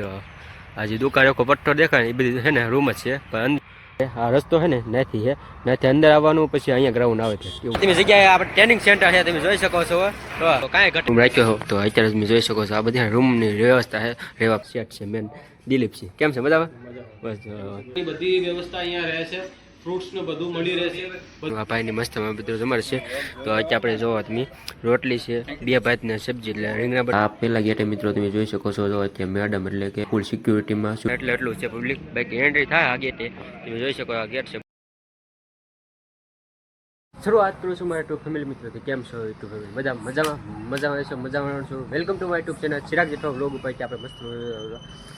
તો આ જે દુકાન આખો પટ્ટો દેખાય ને એ બધી છે ને રૂમ જ છે. પણ અંદર આ રસ્તો છે ને નથી છે. નથી અંદર આવવાનું પછી અહીંયા ગ્રાઉન્ડ આવે છે તમે જગ્યાએ આપણે ટ્રેનિંગ સેન્ટર છે તમે જોઈ શકો છો. તો કાંઈ ઘટું રાખ્યો હો તો અત્યારે તમે જોઈ શકો છો આ બધી રૂમની વ્યવસ્થા છે. રહેવા સેટ છે મેન દિલીપસિંહ કેમ છે બરાબર બસ બધી વ્યવસ્થા અહીંયા રહે છે. ફ્રૂટ્સ ને બધું મળી રહેશે આ ભાઈની મસ્ત બધું છે. તો અત્યારે આપણે જોવો તમે રોટલી છે બે ભાતની સબ્જી એટલે રીંગણા આ પેલા ગેટે મિત્રો તમે જોઈ શકો છો જો અત્યારે મેડમ એટલે કે ફૂલ સિક્યુરિટીમાં એટલે એટલું છે પબ્લિક બાકી એન્ટ્રી થાય આ ગેટે. તમે જોઈ શકો આ ગેટ છે શરૂઆત કરું છું મારા યુટ્યુબ ફેમિલી મિત્રોથી. કેમ છો યુટ્યુબ ફેમિલી મજા મજામાં? મજામાં રહેશો? મજામાં છું. Welcome to my YouTube channel Chirag Jetho vlog ઉપર આપણે મસ્ત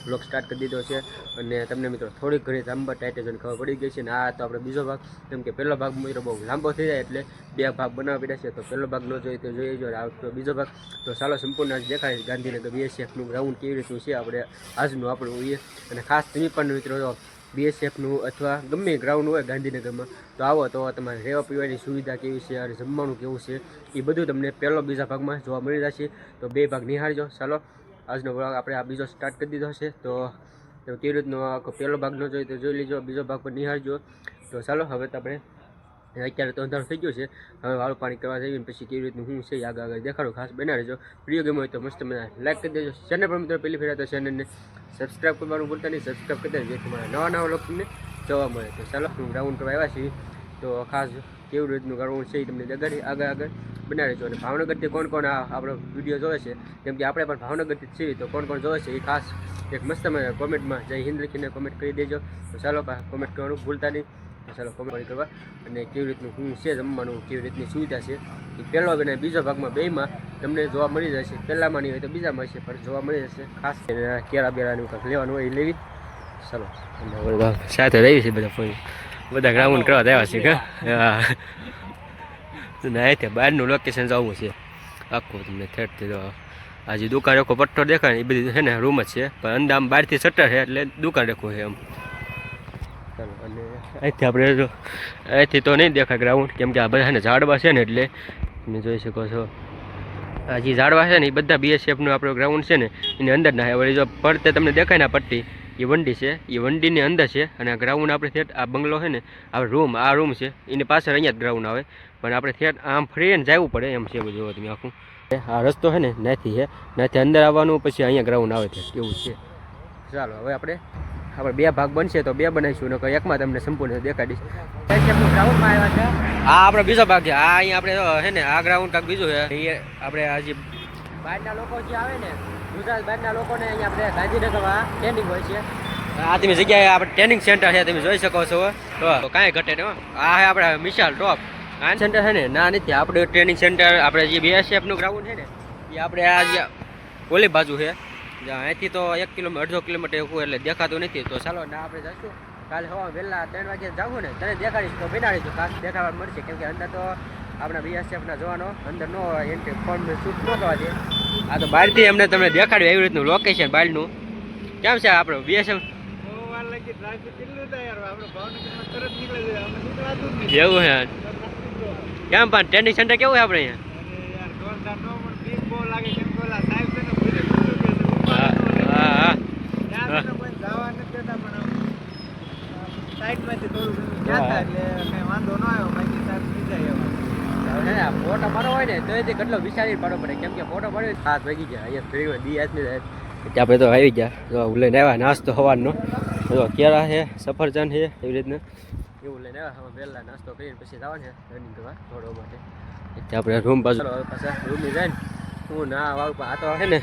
વ્લોગ સ્ટાર્ટ કરી દીધો છે. અને તમને મિત્રો થોડીક ઘણી લાંબા ટાઈટે ખબર પડી ગઈ છે. અને આ તો આપણે બીજો ભાગ. કેમ કે પહેલો ભાગ મિત્રો બહુ લાંબો થઈ જાય એટલે બે ભાગ બનાવવા પડ્યા છે. તો પહેલો ભાગ ન જોઈએ તો જોઈએ જો આ બીજો ભાગ. તો ચાલો સંપૂર્ણ આજ દેખાય. ગાંધીનગર બીએસએફનું ગ્રાઉન્ડ કેવી રીતનું છે આપણે આજનું આપણું એ. અને ખાસ તમે પણ મિત્રો બીએસએફનું અથવા ગમે ગ્રાઉન્ડ હોય ગાંધીનગરમાં, તો આવો તો તમારે રહેવા પીવાની સુવિધા કેવી છે અને જમવાનું કેવું છે, એ બધું તમને પહેલો બીજા ભાગમાં જોવા મળી જશે. તો બે ભાગ નિહાળજો. ચાલો, આજનો વ્લોગ આપણે આ બીજો સ્ટાર્ટ કરી દીધો છે. તો તો કેવી રીતનો પહેલો ભાગ ન જોઈએ તો જોઈ લીજો. બીજો ભાગ પણ નિહાળજો. તો ચાલો, હવે આપણે અત્યારે તો અંધારું થઈ ગયું છે. હવે વાળું પાણી કરવા જઈએ પછી કેવી રીતનું હું છે આગળ આગળ દેખાડો. ખાસ બનાવી રહેજો. વીડિયો ગેમ હોય તો મસ્ત મને લાઈક કરી દેજો. ચેનલ પર મિત્રો પહેલી ફેરા તો ચેનલને સબસ્ક્રાઈબ કરવાનું ભૂલતા નહીં. સબસ્ક્રાઈબ કરી દેજો. જેથી મારા નવા નવા લોકોને જોવા મળે. તો ચાલો, હું ગ્રાઉન્ડ કરવા આવ્યા છીએ. તો ખાસ કેવી રીતનું ગ્રાઉન્ડ છે એ તમને જગાડી આગળ આગળ બનાવી અને ભાવનગરથી કોણ કોણ આપણો વીડિયો જોવે છે? કેમ કે આપણે પણ ભાવનગરથી છીએ. તો કોણ કોણ જોવે છે એ ખાસ એક મસ્ત મને કોમેન્ટમાં જય હિન્દ લખીને કોમેન્ટ કરી દેજો. તો ચાલો કોમેન્ટ કરવાનું ભૂલતા નહીં. ચાલો કમેન્ટ કરવા અને કેવી રીતનું શું છે જમવાનું, કેવી રીતની સુવિધા છે, એ પહેલો અને બીજો ભાગમાં બેમાં તમને જોવા મળી જશે. પહેલામાં નહીં હોય તો બીજામાં હશે, પણ જોવા મળી જશે. ખાસ કરીને કેળા બેળાનું કંઈક લેવાનું હોય એ લેવી. ચાલો સાથે રહી છે બધા ફોન બધા ગ્રાઉન્ડ કરવા આવ્યા છે હા. ના એ બહારનું લોકેશન જવું છે. આખું તમને થેટથી તો આજે દુકાન આખો પટ્ટો દેખાય એ બધી છે ને રૂમ જ છે. પણ અંદર આમ બહારથી શટર છે એટલે દુકાન રાખવું છે એમ. ચાલો, અને અહીંથી આપણે જો, અહીંથી તો નહીં દેખાય ગ્રાઉન્ડ કેમ કે આ બધાને ઝાડવા છે ને એટલે તમે જોઈ શકો છો. આ જે ઝાડવા છે ને એ બધા બીએસએફનું આપણો ગ્રાઉન્ડ છે ને, એની અંદર ના હોય જો પડતે તમને દેખાય ને પટ્ટી, એ વંડી છે, એ વંડીની અંદર છે અને આ ગ્રાઉન્ડ આપણે થેટ, આ બંગલો છે ને, આ રૂમ આ રૂમ છે, એની પાછળ અહીંયા જ ગ્રાઉન્ડ આવે. પણ આપણે થેટ આમ ફરીને જવું પડે, એમ છે બધું તમે આખું. આ રસ્તો છે ને નથી છે. નથી અંદર આવવાનું, પછી અહીંયા ગ્રાઉન્ડ આવે છે એવું છે. ચાલો, હવે આપણે આપણે બે ભાગ બનશે તો બે બનાવીશું નકર એકમાં તમને સંપૂર્ણ દેખાડીશ ગ્રાઉન્ડમાં આવ્યા છે. આ આપણો બીજો ભાગ છે. આ અહીંયા આપણે હે છે ને આ ગ્રાઉન્ડ કાંક બીજું છે. એ આપણે હજી બહારના લોકો જે આવે ને ગુજરાત બહારના લોકોને અહીંયા આપણે ગાંધીનગરમાં ટ્રેનિંગ હોય છે. આ તમે જગ્યાએ આપણે ટ્રેનિંગ સેન્ટર છે તમે જોઈ શકો છો તો કાંઈ ઘટે નહીં આ છે આપણે મિશાલ ટોપ આ સેન્ટર છે ને ના નથી આપણે ટ્રેનિંગ સેન્ટર આપણે જે બીએસએફનું ગ્રાઉન્ડ છે ને એ આપણે આ જે ઓલી બાજુ છે. અહીંથી તો એક કિલોમીટર અડધો કિલોમીટર એવું એટલે દેખાતું નથી. તો ચાલો ના આપણે જઈશું. કાલે હવા વહેલા ત્રણ વાગે જાવું ને તને દેખાડીશ તો બનાડીશું ખાસ દેખાવા મળશે. કેમ કે અંદર તો આપણા બીએસએફના જવાનો અંદર નો એન્ટ્રી ફોન શૂટ ન કરવા દે. આ તો બહારથી એમને તમને દેખાડ્યું એવી રીતનું લોકેશન બહારનું. કેમ છે આપણે બીએસએફ એવું હે. કેમ પણ ટ્રેનિંગ સેન્ટર કેવું છે આપણે અહીંયા હા હા હા ફોટો પાડો હોય ને તો એથી કેટલો વિચારી પાડવો પડે કેમ કે ફોટો પાડ્યો હાથ વાગી ગયા અહીંયા ફ્રી દી આદમી આપણે તો આવી ગયા જો આવ્યા નાસ્તો જો કેળા છે સફરજન છે એવી રીતના એવું લઈને આવ્યા હવે વહેલા નાસ્તો કરીને પછી જવાનું રનિંગ કરવા દોડવા માટે આપણે રૂમ બાજુ પાછા રૂમની જાય ને હું ના વાળું આ તો છે ને,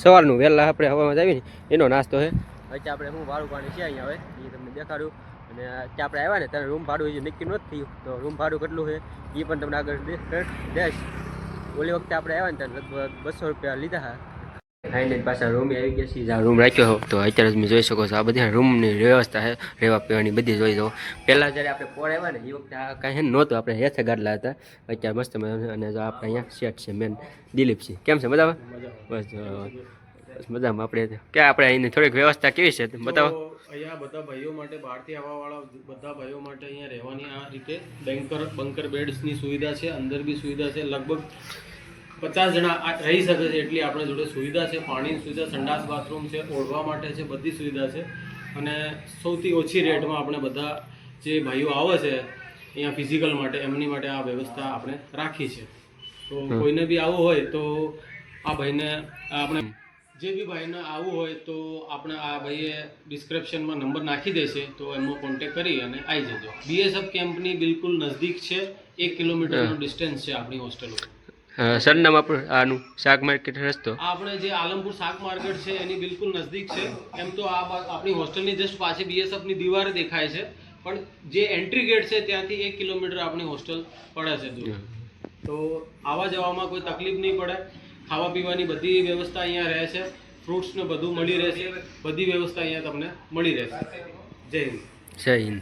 સવારનું વહેલા આપણે હવામાં આવી ને, એનો નાસ્તો છે વચ્ચે આપણે હું વાળું પાણી છે અહીંયા હવે, એ તમને દેખાડું. અને ત્યાં આપણે આવ્યા ને, ત્યારે રૂમ ભાડું હજી નક્કી નથી થયું. તો રૂમ ભાડું કેટલું છે, એ પણ તમને આગળ દેશ ઓલી વખતે આપણે આવ્યા ને, ત્યારે લગભગ બસો રૂપિયા લીધા હા ફાઇનલ પાછા રૂમે આવી ગયા છીએ. જ્યાં રૂમ રાખ્યો હતો તો અત્યારે તમે જોઈ શકો છો. આ બધી રૂમની વ્યવસ્થા છે રહેવા પીવાની બધી જોઈ દો પહેલાં જ્યારે આપણે પોળ આવ્યા ને એ વખતે આ કાંઈ નહોતું. આપણે હેથે ગાડલા હતા. અત્યારે મસ્ત મજાનું અને જો આપણે અહીંયા શેઠ છે મેન દિલીપસિંહ કેમ છે? મજામાં? બસ મજામાં આપણે કે આપણે અહીંની થોડીક વ્યવસ્થા કેવી છે? બતાવો. અહીંયા બધા ભાઈઓ માટે બહારથી આવવાવાળા બધા ભાઈઓ માટે અહીંયા રહેવાની આ રીતે બેન્કર બંકર બેડ્સની સુવિધા છે અંદર બી સુવિધા છે. લગભગ પચાસ જણા રહી શકે છે એટલી આપણે જોડે સુવિધા છે. પાણીની સુવિધા સંડાસ બાથરૂમ છે ઓઢવા માટે છે બધી સુવિધા છે. અને સૌથી ઓછી રેટમાં આપણે બધા જે ભાઈઓ આવે છે અહીંયા ફિઝિકલ માટે એમની માટે આ વ્યવસ્થા આપણે રાખી છે. તો કોઈને બી આવવું હોય તો આ ભાઈને આપણે જે બી ભાઈને આવવું હોય તો આપણે આ ભાઈએ ડિસ્ક્રિપ્શનમાં નંબર નાખી દેશે તો એમનો કોન્ટેક કરી અને આવી જજો. બીએસએફ કેમ્પની બિલકુલ નજદીક છે. એક કિલોમીટરનું ડિસ્ટન્સ છે આપણી હોસ્ટેલ સરનામા પણ આનું શાક માર્કેટ રસ્તો. આપણે જે આલમપુર શાક માર્કેટ છે એની બિલકુલ નજદીક છે. એમ તો આ આપણી હોસ્ટેલની જસ્ટ પાછી બીએસએફની દીવારે દેખાય છે. પણ જે એન્ટ્રી ગેટ છે ત્યાંથી એક કિલોમીટર આપણી હોસ્ટેલ પડે છે દૂર. તો આવવા જવામાં કોઈ તકલીફ નહીં પડે. ખાવા પીવાની બધી વ્યવસ્થા અહીંયા રહે છે. ફ્રૂટ્સ ને બધું મળી રહેશે બધી વ્યવસ્થા અહીંયા તમને મળી રહેશે જય હિન્દ. જય હિન્દ.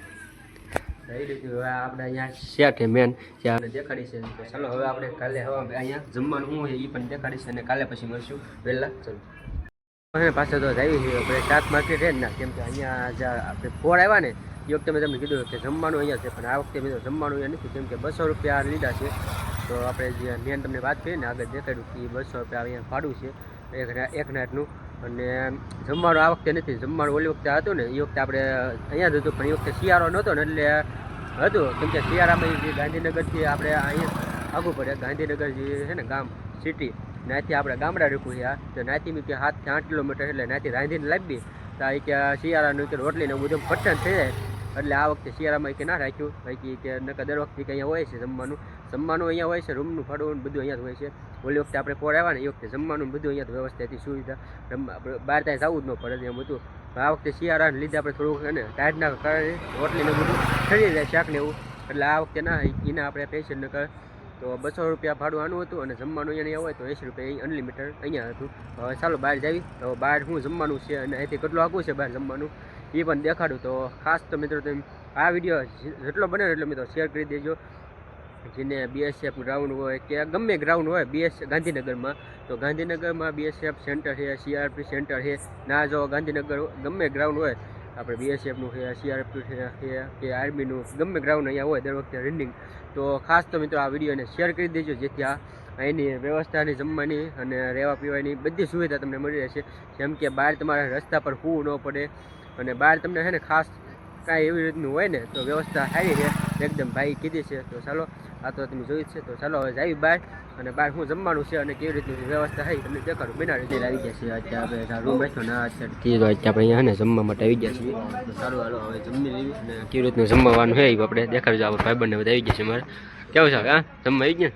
રહી રીતે હવે આપણે અહીંયા શેઠ મેન જે આપણે દેખાડી છે. તો ચાલો હવે આપણે કાલે હવે અહીંયા જમવાનું હું એ પણ દેખાડીશ અને કાલે પછી મળશું. વહેલા ચલો. હવે તો આવી છે આપણે શાક માર્કેટ છે ને કેમ કે અહીંયા જે આપણે ફોડ આવ્યા ને એ વખતે મેં તમને કીધું કે જમવાનું અહીંયા છે પણ આ વખતે મેં જમવાનું અહીંયા નથી કેમ કે બસો રૂપિયા લીધા છે. તો આપણે જે મેન તમને વાત કરી ને આગળ દેખાડ્યું કે બસો રૂપિયા અહીંયા ભાડું છે. એક ના- એક નાઇટનું અને જમવાનું આ વખતે નથી, જમવાનું ઓલી વખતે હતું ને એ વખતે આપણે અહીંયા જ હતું, પણ એ વખતે શિયાળો નહોતો ને એટલે હતું. કેમ કે શિયાળામાં ગાંધીનગરથી આપણે અહીંયા આગું પડે ગાંધીનગર જે છે ને ગામ સિટી નાથી આપણે ગામડા રૂકું છે તો નાથી મેં કે સાતથી આઠ કિલોમીટર એટલે નાથી રાંધીને લાવી તો આ કે શિયાળાનું કે રોટલી ને બધું ફટન થઈ જાય. એટલે આ વખતે શિયાળામાં કે ના રાખ્યું. બાકી કે નકર દર વખતે કે અહીંયા હોય છે જમવાનું. જમવાનું અહીંયા હોય છે, રૂમનું ભાડું બધું અહીંયા જ હોય છે. ઓલી વખતે આપણે પોળ આવ્યા ને એ વખતે જમવાનું બધું અહીંયા જ વ્યવસ્થા હતી, સુવિધા. બહાર ત્યાં જવું જ ન પડે એમ હતું. આ વખતે શિયાળાને લીધે આપણે થોડુંક અને ને ટાઈટના કારણે રોટલીને બધું ઠરી જાય શાક લેવું એવું. એટલે આ વખતે ના, એના આપણે પેશન ન કર તો બસો રૂપિયા ભાડું આનું હતું અને જમવાનું અહીંયા હોય તો એંસી રૂપિયા અનલિમિટેડ અહીંયા હતું. હવે ચાલો બહાર જાવી. તો બહાર શું જમવાનું છે અને અહીંથી કેટલું આગું છે બહાર જમવાનું? એ પણ દેખાડું. તો ખાસ તો મિત્રો તમે આ વીડિયો જેટલો બને એટલો મિત્રો શેર કરી દેજો. જેને બીએસએફ ગ્રાઉન્ડ હોય કે ગમે ગ્રાઉન્ડ હોય બીએસ ગાંધીનગરમાં. તો ગાંધીનગરમાં બીએસએફ સેન્ટર છે સીઆરપી સેન્ટર છે. ના, જો ગાંધીનગર ગમે ગ્રાઉન્ડ હોય, આપણે બીએસએફનું છે સીઆરપી છે, કે આર્મીનું ગમે ગ્રાઉન્ડ અહીંયા હોય, દર વખતે રનિંગ તો ખાસ તો મિત્રો આ વિડીયોને શેર કરી દેજો, જેથી આ અહીંની વ્યવસ્થાની, જમવાની અને રહેવા પીવાની બધી સુવિધા તમને મળી રહેશે. જેમ કે બહાર તમારે રસ્તા પર સૂવું ન પડે. અને બહાર તમને છે ને ખાસ કાંઈ એવી રીતનું હોય ને તો વ્યવસ્થા સારી છે. એકદમ ભાઈ કીધી છે તો ચાલો આ તો તમે જોઈ છે તો ચાલો હવે જાવી બહાર અને બહાર શું જમવાનું છે અને કેવી રીતની વ્યવસ્થા થઈ તમને દેખાડું. બિના રીતે આવી ગયા છે અત્યારે આપણે રૂમ બેઠો ના અત્યારથી તો અત્યારે આપણે અહીંયા છે ને જમવા માટે આવી ગયા છીએ. તો સારું હાલો હવે જમી લેવી અને કેવી રીતનું જમવાનું છે એ આપણે દેખાડજો. આપણે ભાઈબંધને બધા આવી ગયા છે મારે કેવું છે હા? જમવા આવી ગયા?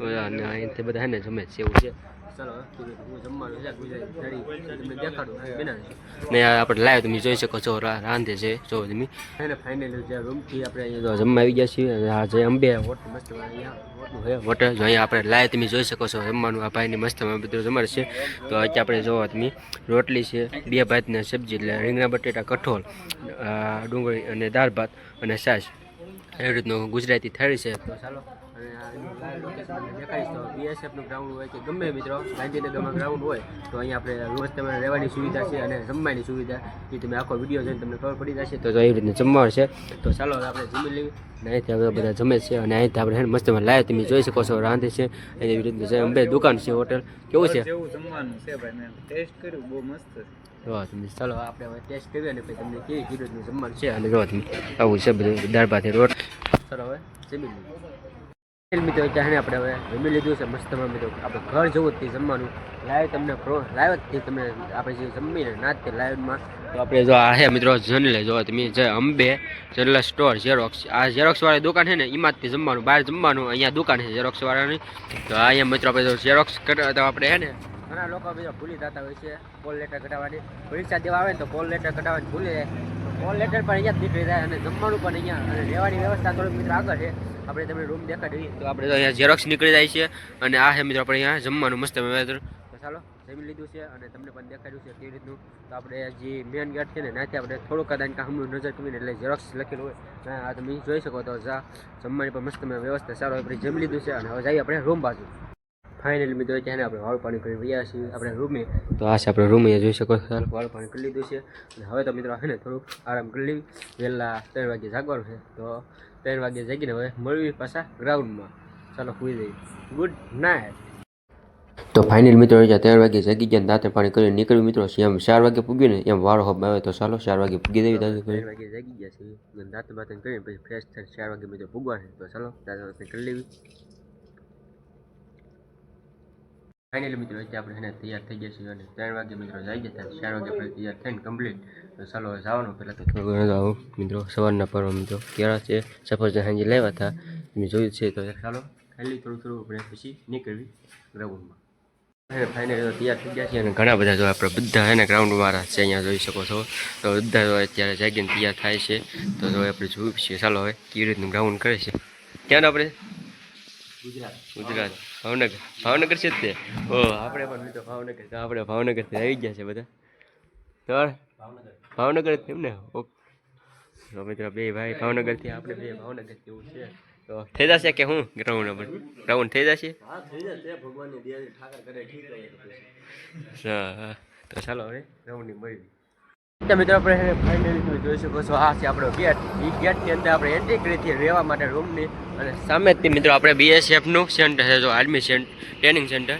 ને? અને અહીંથી બધા હે ને જમે છે એવું છે. ને આપણે લાઈવ તમે જોઈ શકો છો રાંધે છે જો તમે. ફાઇનલ જે રૂમથી આપણે અહીંયા જમવા આવી ગયા છીએ આ જે અંબે હોટલ મસ્ત અહીંયા હોટલ. જો અહીંયા આપણે લાઈવ તમે જોઈ શકો છો જમવાનું આ ભાઈની મસ્ત બધું જમાડે છે. તો અત્યારે આપણે જોવો તમે રોટલી છે બે ભાતને સબ્જી એટલે રીંગણા બટેટા કઠોળ ડુંગળી અને દાળ ભાત અને છાશ એવી રીતનું ગુજરાતી થાળી છે. તો ચાલો. દેખાડીશ તો બીએસએફનું ગ્રાઉન્ડ હોય કે ગમે મિત્રો ગાંધીનગરમાં ગ્રાઉન્ડ હોય તો અહીંયા આપણે રોજ તમારે રહેવાની સુવિધા છે અને જમવાની સુવિધા. એ તમે આખો વીડિયો જોઈને તમને ખબર પડી જશે. તો એવી રીતનું જમવાનું છે તો ચાલો આપણે જમી લઈએ. અને અહીંથી આપણે બધા જમે છે અને અહીંથી આપણે મસ્ત લાઈવ તમે જોઈ શકો છો રાંધે છે. એવી રીતનું છે અંબે દુકાન છે હોટલ. કેવું છે? જમવાનું છે ભાઈ મેં ટેસ્ટ કર્યું બહુ મસ્ત છે. જો તમે ચાલો આપણે હવે ટેસ્ટ કરીએ અને પછી તમને કેવી રીતનું જમવાનું છે. અને જો તમે આવું છે બધું દાળ ભાત રોટ. ચાલો હવે જમી લઈએ. મિત્રો જાણે આપણે હવે જમી લીધું છે. મસ્તમાં મિત્રો, આપણે ઘર જવું જ જમવાનું. લાઈવ તમને લાઈવ જ તમે, આપણે જે જમીને ના જ તે લાઈવમાં તો આપણે જો આ હે મિત્રો, જનલે જો, તમે જે અંબે જનરલ સ્ટોર ઝેરોક્સ આ ઝેરોક્ષ વાળી દુકાન છે ને, એમાં જ જમવાનું, બહાર જમવાનું, અહીંયા દુકાન છે ઝેરોક્ષ વાળાની. તો અહીંયા મિત્રો, આપણે ઝેરોક્સ કરતા આપણે હે ને ઘણા લોકો બીજા ભૂલી જતા હોય છે. કોલ લેટર કઢાવવાની. પરીક્ષા દેવા આવે ને તો કોલ લેટર કઢાવવાની ભૂલી. કોલ લેટર પણ અહીંયા જ નીકળી જાય અને જમવાનું પણ અહીંયા અને રહેવાની વ્યવસ્થા થોડીક મિત્રો આગળ છે. આપણે તમને રૂમ દેખાડીએ તો આપણે અહીંયા ઝેરોક્સ નીકળી જાય છે અને આ છે મિત્રો આપણે અહીંયા જમવાનું મસ્ત ચાલો જમી લીધું છે અને તમને પણ દેખાડ્યું છે કેવી રીતનું. તો આપણે જે મેન ગેટ છે ને ત્યાંથી આપણે થોડુંક કદાચ કાં હમણાં નજર કમીને એટલે ઝેરોક્સ લખેલું હોય. આ તમે જોઈ શકો તો જમવાની પણ મસ્ત વ્યવસ્થા સારો આપણે જમી લીધું છે અને હવે જઈએ આપણે રૂમ બાજુ. ફાઇનલી મિત્રો ત્યાં આપણે વાળું પાણી કરી રહ્યા છીએ. આપણે રૂમે તો આ છે આપણે રૂમ, અહીંયા જોઈ શકો છો, વાળું પાણી કરી લીધું છે. અને હવે તો મિત્રો છે ને, થોડુંક આરામ કરી લેવી વહેલા ત્રણ વાગે જાગવાનું છે. તો ત્રણ વાગે જાગીને હવે મળવી પાછા ગ્રાઉન્ડમાં. ચાલો સુઈ જઈએ. ગુડ નાઇટ તો ફાઇનલ મિત્રો, અહીંયા ત્રણ વાગે જાગી ગયા દાંતે પાણી કરીને નીકળ્યું. મિત્રો એમ ચાર વાગે પૂગ્યું ને એમ વાળો હબ આવે તો ચાલો, ચાર વાગે પૂગી દેવી દાંતે ત્રણ વાગે જાગી ગયા છે દાંત બાત કરીને પછી ફ્રેશ થઈને ચાર વાગે મિત્રો પૂગવાનું તો ચાલો, દાંત કરી લેવી. ફાઇનલી મિત્રો એટલે આપણે એને તૈયાર થઈ ગયા છીએ અને ત્રણ વાગે મિત્રો જઈ જતા ચાર વાગે આપણે તૈયાર થઈને કમ્પ્લીટ તો ચાલો હવે જવાનું. પહેલાં તો થોડું ઘણું આવું મિત્રો સવારના પર્વ મિત્રો કેળા છે સફરજન સાંજે લેવા હતા. તમે જોયું છે તો ચાલો ખાલી થોડું થોડું આપણે પછી નીકળવી ગ્રાઉન્ડમાં. ફાઇનલી તો તૈયાર થઈ ગયા છે અને ઘણા બધા જો આપણે બધા એને ગ્રાઉન્ડ વાળા છે અહીંયા જોઈ શકો છો. તો બધા જો અત્યારે જાગીને તૈયાર થાય છે. તો જો આપણે જોયું છીએ ચાલો હવે કેવી રીતનું ગ્રાઉન્ડ કરે છે. ક્યાં આપણે? ગુજરાત. ગુજરાત. ભાવનગર. ભાવનગર છે જ તે. ઓ આપણે પણ મિત્રો ભાવનગર તો આપણે ભાવનગરથી આવી ગયા છે બધા. તો ભાવનગર ભાવનગર જ ને ઓકે. તો મિત્રો બે ભાઈ ભાવનગરથી આપણે બે ભાવનગરથી જેવું છે. તો થઈ જશે કે હું ગ્રાઉન્ડ પર ગ્રાઉન્ડ થઈ જશે? તો ચાલો હવે ગ્રાઉન્ડની મળી મિત્રો, આપણે ફાઇનલી તમે જોઈ શકો છો, આ છે આપણો ગેટ. એ ગેટની અંદર આપણે એન્ટ્રી કરી રહેવા માટે રૂમની અને સામે મિત્રો, આપણે બીએસએફનું સેન્ટર છે, જો આર્મી સેન્ટ ટ્રેનિંગ સેન્ટર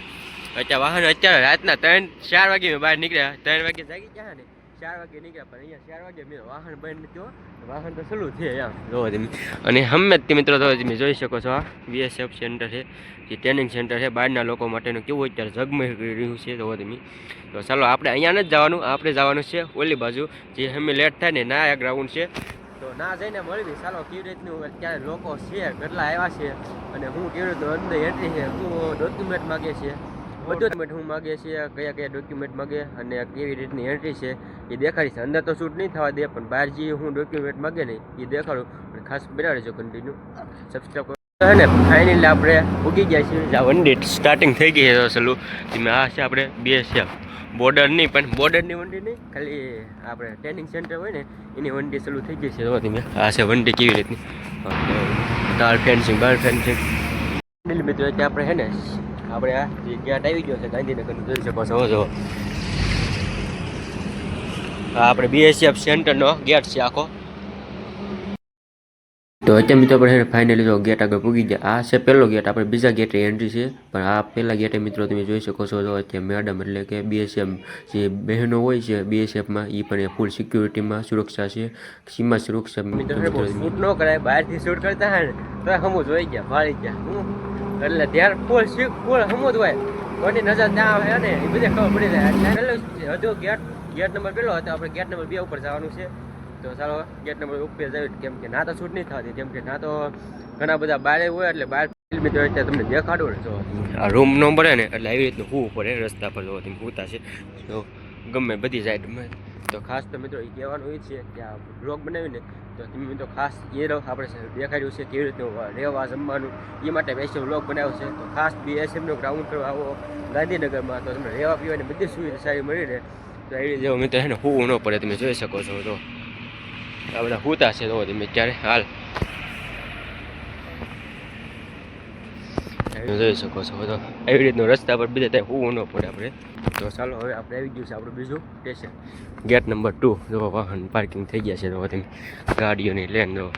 અત્યારે વાહન અત્યારે રાતના ત્રણ ચાર વાગે બહાર નીકળ્યા. ત્રણ વાગે જાગી ગયા ને. ચાર વાગે નીકળ્યા પણ અહીંયા ચાર વાગે મેં વાહન બંધ હો. વાહન તો સલું છે આમ જોવો તમે. અને હમે જ મિત્રો, તો તમે જોઈ શકો છો, આ બીએસએફ સેન્ટર છે, જે ટ્રેનિંગ સેન્ટર છે, બહારના લોકો માટેનું કેવું અત્યારે ઝગમગ રહ્યું છે. જોવો તમે. તો ચાલો, આપણે અહીંયા નથી જવાનું, આપણે જવાનું છે ઓલી બાજુ, જે અમે લેટ થાય ને, ના આ ગ્રાઉન્ડ છે. તો ના જઈને મળવી. ચાલો, કેવી રીતનું અત્યારે લોકો છે, કેટલા આવ્યા છે, અને હું કેવી રીતનું અંદર એન્ટ્રી છે હું ડોક્યુમેન્ટ માગે છે? બધું ડોક્યુમેન્ટ હું માગે છે, કયા કયા ડોક્યુમેન્ટ માગે, અને કેવી રીતની એન્ટ્રી છે એ દેખાડી છે. અંદર તો શૂટ નહીં થવા દે, પણ બહાર જે હું ડોક્યુમેન્ટ માગે ને એ દેખાડું. પણ ખાસ બનાવજો કન્ટિન્યુ સબસ્ક્રાઈબ કરો. અને ફાઇનલી આપણે ઉગી ગયા છીએ. વંડી સ્ટાર્ટિંગ થઈ ગઈ છે સલું ચાલુ આ છે આપણે બીએસએફ બોર્ડર નહીં પણ બોર્ડરની વંડી નહીં. ખાલી આપણે ટ્રેનિંગ સેન્ટર હોય ને, એની વંડી સલું થઈ ગઈ છે. આ છે વંડી કેવી રીતની. તાર ફેન્સિંગ બાર ફેન્સિંગ મિત્રો આપણે હે ને, આપણે આ જે ગેટ આવી ગયો છે ગાંધીનગરનું, જોઈ શકો છો જો. આપણે બીએસએફ સેન્ટરનો ગેટ છે આખો. તો અત્યારે મિત્રો આપણે ફાઇનલી જો ગેટ આગળ પૂગી ગયા. આ છે પહેલો ગેટ આપણે બીજા ગેટે એન્ટ્રી છે. પણ આ પહેલા ગેટે મિત્રો તમે જોઈ શકો છો તો અત્યારે મેડમ એટલે કે બીએસએફ જે બહેનો હોય છે બીએસએફમાં એ પણ ફૂલ સિક્યુરિટીમાં સુરક્ષા છે. સીમા સુરક્ષા મિત્રો શૂટ ન કરાય બહારથી શૂટ કરતા હોય ને તો હમું જોઈ ગયા ભાળી ગયા. એટલે ધ્યાન ફૂલ ફૂલ હમું જ હોય. કોની નજર ત્યાં આવે ને એ બધે ખબર પડી જાય. એટલે હજુ ગેટ ગેટ નંબર પેલો હતો, આપણે ગેટ નંબર બે ઉપર જવાનું છે. તો ચાલો, ગેટ નંબર ઉપર જઈએ, કેમ કે ના તો શૂટ નહીં થતી, કેમ કે ના તો ઘણા બધા બારે હોય, એટલે બહાર મિત્રો અત્યારે તમને દેખાડો ને. જો રૂમ નંબર હે ને, એટલે આવી રીતનું હોવું પડે રસ્તા પર જો હોતા છે. તો ગમે બધી સાઈડમાં તો ખાસ તો મિત્રો એ કહેવાનું એ છે કે આ બ્લોગ બનાવીને, તો તમે મિત્રો ખાસ એ આપણે દેખાડ્યું છે કેવી રીતનું રહેવા જમવાનું, એ માટે સ્પેશિયલ બ્લોગ બનાવ્યો છે. તો ખાસ બીએસએફનો ગ્રાઉન્ડ પર આવો, ગાંધીનગરમાં તો તમને રહેવા પીવાની બધી સુવિધા સારી મળી રહે. એવી જેવો મિત્રો છે ને હોવું ન પડે, તમે જોઈ શકો છો તો. આ બધા હોતા છે તો તમે ક્યારે, હાલ. જોઈ શકો છો તો. એવી રીતનો રસ્તા પર બીજા ત્યાં હું ન પડે આપણે. તો ચાલો, હવે આપણે આવી ગયું છે આપણું બીજું સ્ટેશન. Gate number two. જો વાહન પાર્કિંગ થઈ ગયા છે તો તમે ગાડીઓની લેન જો.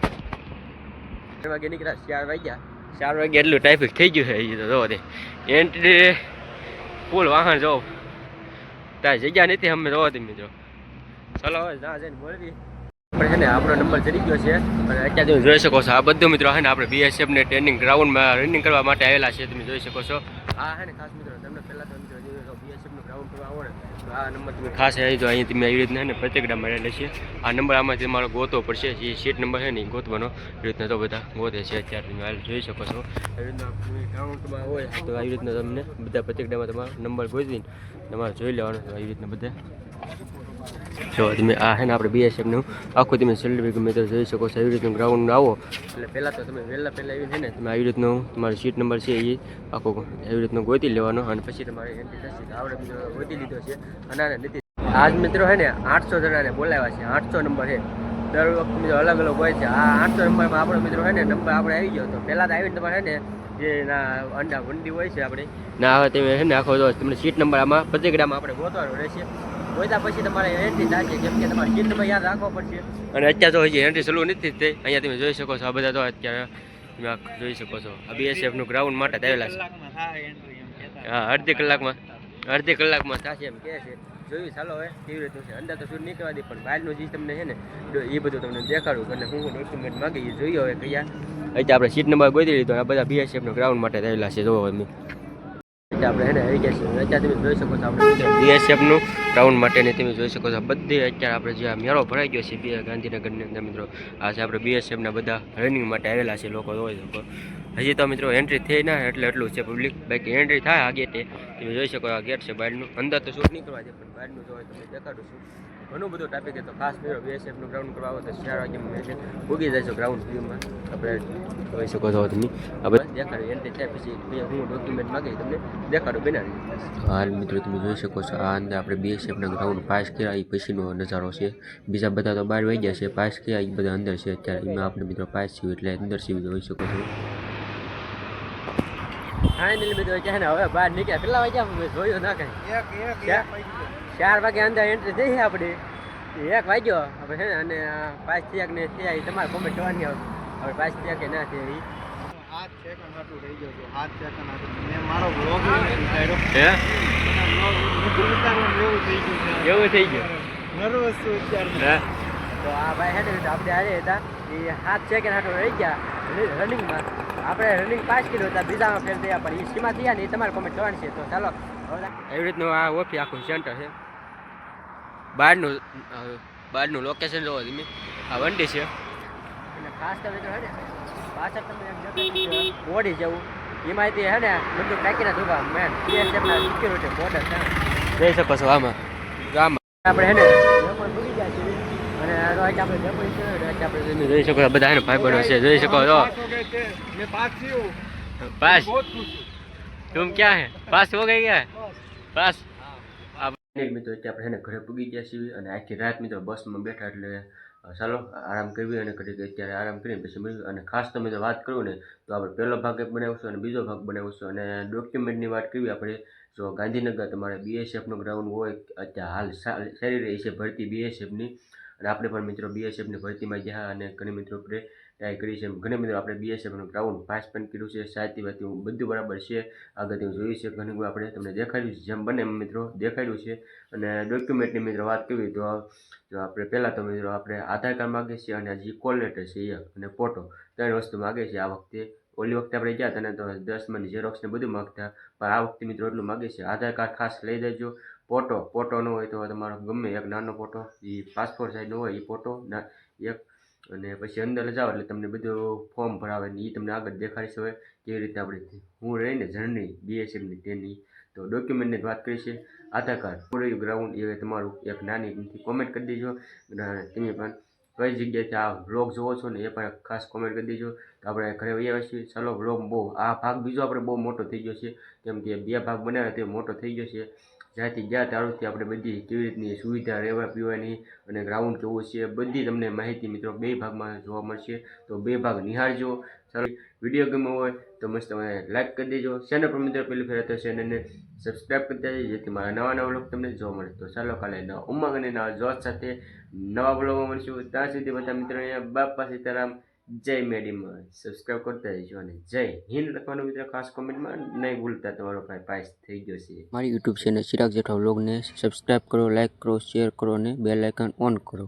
ચાર વાગે નીકળ્યા, ચાર વાગ્યા. ચાર વાગે એટલું ટ્રાફિક થઈ ગયું છે એ તો, જો એન્ટ્રી ફૂલ વાહન, જો. ત્યાં જગ્યા નથી, અમે જોવો તમે જો ચાલો હવે જ્યાં જઈને મળવી આપણે છે ને, આપણો નંબર ચડી ગયો છે. અને અત્યારે તમે જોઈ શકો છો, આ બધું મિત્રો છે ને, આપણે બીએસએફ ને ટ્રેનિંગ ગ્રાઉન્ડમાં રનિંગ કરવા માટે આવેલા છે, તમે જોઈ શકો છો. આ છે ને ખાસ મિત્રો, તમને પહેલાં તો મિત્રો બીએસએફનું ગ્રાઉન્ડ કરવા આવો ને તો આ નંબર તમે ખાસ આવી જો અહીંયા તમે એવી રીતના ને પ્રત્યેકડા મળેલા છે. આ નંબર આમાંથી તમારો ગોતવો પડશે, જે સીટ નંબર છે ને એ ગોતવાનો. એવી રીતના તો બધા ગોતે છે અત્યારે તમે હાલ જોઈ શકો છો. એવી રીતના ગ્રાઉન્ડમાં હોય, તો આવી રીતના તમને બધા પ્રત્યેકડામાં તમારો નંબર ગોતવીને તમારે જોઈ લેવાનો તો આવી રીતના બધા. જો તમે આ હે ને આપણે બીએસએફનું આખું તમે સેલરી ગમે તો જોઈ શકો છો. એવી રીતનું ગ્રાઉન્ડ આવો. એટલે પહેલાં તો તમે વહેલા પહેલાં આવીને ને, તમે આવી રીતનું, તમારો સીટ નંબર છે એ આખો એવી રીતનું ગોતી લેવાનો અને પછી તમારે એન્ટ્રી થશે. આવડે ગોતી લીધો છે. અને આને નથી. આજ મિત્રો છે ને, આઠસો જણાને બોલાવ્યા છે. આઠસો નંબર છે. દર વખતે મિત્રો અલગ અલગ હોય છે. આ આઠસો નંબરમાં આપણો મિત્રો છે ને નંબર આપણે આવી ગયો તો પહેલાં તો આવીને તમારે હે ને, જે ના અંડા વંડી હોય છે આપણે. ના, હવે તમે હે ને, આખો તમને સીટ નંબર આમાં પ્રતિક્રામાં આપણે ગોતવાનો રહેશે. ગોતા પછી તમારે એન્ટ્રી થશે. કેમ કે તમારે નંબર યાદ રાખવો પડશે. અને અત્યારે તો હજી એન્ટ્રી સલુ નથી થઈ. અહીંયા તમે જોઈ શકો છો, આ બધા તો અત્યારે જોઈ શકો છો. આ બીએસએફનું ગ્રાઉન્ડ માટે થયેલા છે. હા, અડધી કલાકમાં. અડધી કલાકમાં થશે એમ કહે છે. જોયું ચાલો હવે, કેવી રીતનું અંદર તો શું નીકળવા દે, પણ બહારનું જે તમને છે ને એ બધું તમને દેખાડું. અને હું ડોક્યુમેન્ટ માગી જોઈએ હવે કયા. અત્યારે આપણે સીટ નંબર ગોતી લીધો, આ બધા બીએસએફનો ગ્રાઉન્ડ માટે થયેલા છે, જોવો અમે એટલે આપણે એને અત્યારે તમે જોઈ શકો છો આપણે બીએસએફનું ગ્રાઉન્ડ માટેની તમે જોઈ શકો છો. બધી અત્યારે આપણે જે આ મેળો ભરાઈ ગયો છે બે ગાંધીનગરની અંદર મિત્રો. આ છે આપણે બીએસએફના બધા રનિંગ માટે આવેલા છે લોકો, જોઈ શકો. હજી તો મિત્રો એન્ટ્રી થઈ ના એટલે એટલું છે પબ્લિક બાકી એન્ટ્રી થાય આ ગેટે તમે જોઈ શકો આ ગેટ છે બહારનું. અંદર તો શૂટ નહીં કરવા દે, પણ બહારનું જો તમે દેખાડું છું. ઘણું બધું ટ્રાફિક તો ખાસ મિત્રો બીએસએફનું ગ્રાઉન્ડ કરવા આવો તો ચાર વાગે મેસેજ છે ઉગી જાય છે ગ્રાઉન્ડ વ્યુમાં આપણે જોઈ શકો છો તમે. આપણે દેખાડું એન્ટ્રી થાય પછી હું ડોક્યુમેન્ટ માગી તમને દેખાડું બનાવી. હા મિત્રો તમે જોઈ શકો છો આ અંદર આપણે બીએસએફના ગ્રાઉન્ડ પાસ કર્યા એ પછીનો નજારો છે. બીજા બધા તો બહાર વહી ગયા છે પાસ કર્યા એ બધા અંદર છે અત્યારે. એમાં આપણે મિત્રો પાસ છીએ એટલે અંદર છીએ જોઈ શકો છો. ફાઇનલી મિત્રો ને હવે બહાર નીકળ્યા. કેટલા વાગ્યા? મેં જોયું ના કઈ. એક એક. ચાર વાગે અંદર એન્ટ્રી થઈ છે આપણી. એક વાગ્યો. હવે છે ને અને પાંચ થયા ને નહીં થયા એ તમારે કોમેન્ટ જોવાની આવશે હવે પાંચ થયા કે ના થયા એ હાથ સેકન્ડ હાટું રહી ગયો છું. હાથ સેકન્ડ હાટું મેં મારો બ્લોગ એવું થઈ ગયું છે. એવું થઈ ગયું? નર્વસ છું અત્યારે. હે? તો આ ભાઈ છે આપણે હારે હતા. એ હાથ સેકન્ડ હાટો રહી ગયા. રનિંગમાં આપણે રનિંગ પાંચ કિલો હતા. બીજામાં ફેલ થયા પણ એ સીમા થયા ને એ તમારે કોમેન્ટ જોવાની છે. તો ચાલો. એવી રીતનું આ ઓફી આખું સેન્ટર છે. બહારનું બહારનું લોકેશન જોવો તમે. આ વંડી છે. અને ખાસ તમે તો હે ને પાછળ તમે એક બોડી જવું. હે ને બધું ટાંકીના ધોવા મેન સીએસએફના સિક્યુરિટી બોર્ડર જઈ શકો છો આમાં. આમાં આપણે હે ને આપણે આપણે જોઈ શકો બધા ભાઈ બહેનો છે જોઈ શકો છો. મેં પાસ ક્યાં હે? પાસ હો ગઈ ક્યાં પાસ. મિત્રો, અત્યારે આપણે એને ઘરે પૂગી ગયા છીએ અને આખી રાત મિત્રો બસમાં બેઠા એટલે ચાલો, આરામ કરવી અને ઘડીક અત્યારે આરામ કરીને પછી મળ્યું અને ખાસ તમે જો વાત કરું ને, તો આપણે પહેલો ભાગ બનાવીશું અને બીજો ભાગ બનાવીશું. અને ડોક્યુમેન્ટની વાત કરવી આપણે, જો ગાંધીનગર તમારે બીએસએફનું ગ્રાઉન્ડ હોય, અત્યારે હાલ સારી રહી છે ભરતી બીએસએફની અને આપણે પણ મિત્રો બીએસએફની ભરતીમાં ગયા અને ઘણી મિત્રો આપણે ટ્રાય કરી છે. ઘણી બધી આપણે બીએસએફનું ગ્રાઉન્ડ પાસ પણ કર્યું છે. સાચી વાત બધું બરાબર છે. આગળથી જોયું છે. ઘણી બધું આપણે તમને દેખાડ્યું છે. જેમ બને મિત્રો દેખાડ્યું છે. અને ડોક્યુમેન્ટની મિત્રો વાત કરવી તો આપણે પહેલાં તો મિત્રો આપણે આધાર કાર્ડ માગે છે અને હજી કોલ લેટર છે એ અને ફોટો ત્રણ વસ્તુ માગે છે આ વખતે. ઓલી વખતે આપણે ગયા તને તો દસમાની ઝેરોક્સ ને બધું માગતા. પણ આ વખતે મિત્રો એટલું માગે છે આધાર કાર્ડ ખાસ લઈ દેજો ફોટો ફોટો ન હોય તો તમારો ગમે એક નાનો ફોટો એ પાસપોર્ટ સાઇઝનો હોય એ ફોટો એક અને પછી અંદર જાઓ એટલે તમને બધું ફોર્મ ભરાવે ને એ તમને આગળ દેખાડશે હવે કેવી રીતે આપણે હું રહીને જર્ની બીએસએફની તેની તો ડોક્યુમેન્ટની વાત કરી આધાર કાર્ડ, પૂરું ગ્રાઉન્ડ એ તમારું એક નાની કોમેન્ટ કરી દેજો. તમે પણ કઈ જગ્યાએથી આ વ્લોગ જોવો છો ને એ પણ ખાસ કોમેન્ટ કરી દેજો. તો આપણે ઘરે વહી છીએ. ચાલો વ્લોગ બહુ, આ ભાગ બીજો આપણે બહુ મોટો થઈ ગયો છે. કેમ કે બે ભાગ બનાવ્યા તે મોટો થઈ ગયો છે. જ્યાંથી ગયા ત્યારથી આપણે બધી કેવી રીતની સુવિધા રહેવા પીવાની અને ગ્રાઉન્ડ કેવું છે, બધી તમને માહિતી મિત્રો બે ભાગમાં જોવા મળશે. તો બે ભાગ નિહાળજો. ચાલો વીડિયો ગમ્યો હોય તો મસ્ત તમે લાઇક કરી દેજો. ચેનલ પર મિત્રો પહેલી ફેર તો ચેનલને સબસ્ક્રાઈબ કરી દેજો, જેથી મારા નવા નવા વ્લોગ તમને જોવા મળે. તો ચાલો કાલે નવા ઉમંગ અને નવા જોશ સાથે નવા વ્લોગમાં મળશું. ત્યાં સુધી બધા મિત્રોને બાપા સીતારામ. જય મેડીમાં સબસ્ક્રાઈબ કરતા રહેજો અને જય હિન્દ લખવાનું મિત્ર ખાસ કોમેન્ટમાં નહીં ભૂલતા, તમારો ભાઈ પાસ થઈ ગયો છે. મારી યુટ્યુબ ચેનલ ચિરાગ જેઠા વ્લોગને સબસ્ક્રાઈબ કરો લાઇક કરો શેર કરો અને બેલ આઇકન ઓન કરો.